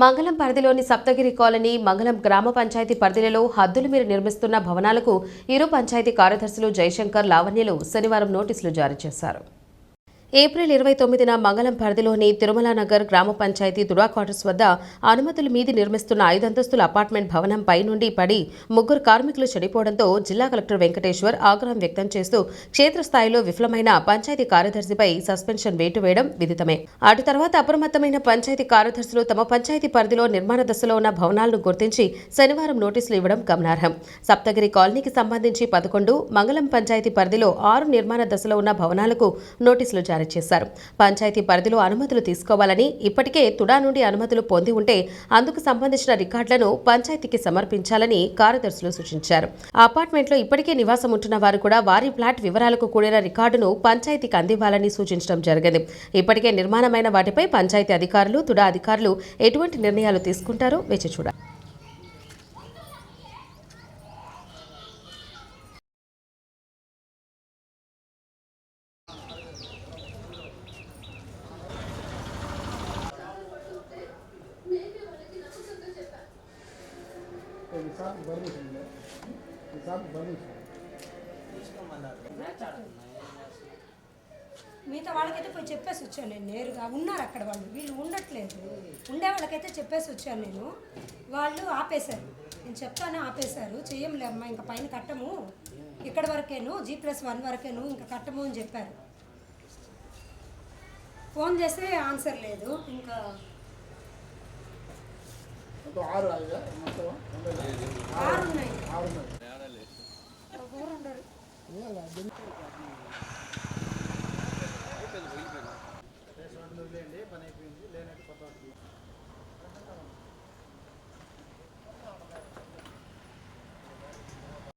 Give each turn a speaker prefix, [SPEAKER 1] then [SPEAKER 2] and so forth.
[SPEAKER 1] మంగళం పరిధిలోని సప్తగిరి కాలనీ మంగళం గ్రామ పంచాయతీ పరిధిలో హద్దులు మీరు నిర్మిస్తున్న భవనాలకు ఇరు పంచాయతీ కార్యదర్శులు జయశంకర్ లావణ్యలు శనివారం నోటీసులు జారీ చేశారు. ఏప్రిల్ ఇరవై తొమ్మిదిన మంగళం పరిధిలోని తిరుమల నగర్ గ్రామ పంచాయతీ దుడా క్వార్టర్స్ వద్ద అనుమతుల మీది నిర్మిస్తున్న ఐదంతస్తుల అపార్ట్మెంట్ భవనం పైనుండి పడి ముగ్గురు కార్మికులు చనిపోవడంతో జిల్లా కలెక్టర్ వెంకటేశ్వర్ ఆగ్రహం వ్యక్తం చేస్తూ క్షేత్రస్థాయిలో విఫలమైన పంచాయతీ కార్యదర్శిపై సస్పెన్షన్ వేటు వేయడం విదితమే. అటు తర్వాత అప్రమత్తమైన పంచాయతీ కార్యదర్శులు తమ పంచాయతీ పరిధిలో నిర్మాణ దశలో ఉన్న భవనాలను గుర్తించి శనివారం నోటీసులు ఇవ్వడం గమనార్హం. సప్తగిరి కాలనీకి సంబంధించి పదకొండు మంగళం పంచాయతీ పరిధిలో ఆరు నిర్మాణ దశలో ఉన్న భవనాలకు నోటీసులు జారీ. చేశారు. పంచాయతీ పరిధిలో అనుమతులు తీసుకోవాలని ఇప్పటికే తుడా నుండి అనుమతులు పొంది ఉంటే అందుకు సంబంధించిన రికార్డులను పంచాయతీకి సమర్పించాలని కార్యదర్శులు సూచించారు. అపార్ట్మెంట్లో ఇప్పటికే నివాసం ఉంటున్న వారు కూడా వారి ఫ్లాట్ వివరాలకు కూడిన రికార్డును పంచాయతీకి అందివ్వాలని సూచించడం జరిగింది. ఇప్పటికే నిర్మాణమైన వాటిపై పంచాయతీ అధికారులు తుడా అధికారులు ఎటువంటి నిర్ణయాలు తీసుకుంటారో వేచి చూడాలి.
[SPEAKER 2] మిగతా వాళ్ళకైతే పోయి చెప్పేసి వచ్చాను నేను నేరుగా. ఉన్నారు అక్కడ వాళ్ళు. వీళ్ళు ఉండట్లేదు. ఉండే వాళ్ళకైతే చెప్పేసి వచ్చాను నేను. వాళ్ళు ఆపేశారు. నేను చెప్తాను ఆపేశారు. చెయ్యంలే అమ్మా ఇంకా పైన కట్టము. ఇక్కడ వరకేను జీ ప్లస్ వన్ వరకేను ఇంకా కట్టము అని చెప్పారు. ఫోన్ చేస్తే ఆన్సర్ లేదు. ఇంకా
[SPEAKER 3] మొత్తం ఆరు అయ్యా మొత్తం
[SPEAKER 2] ఆరు ఉన్నాయి
[SPEAKER 3] ఆరు ఉన్నాయి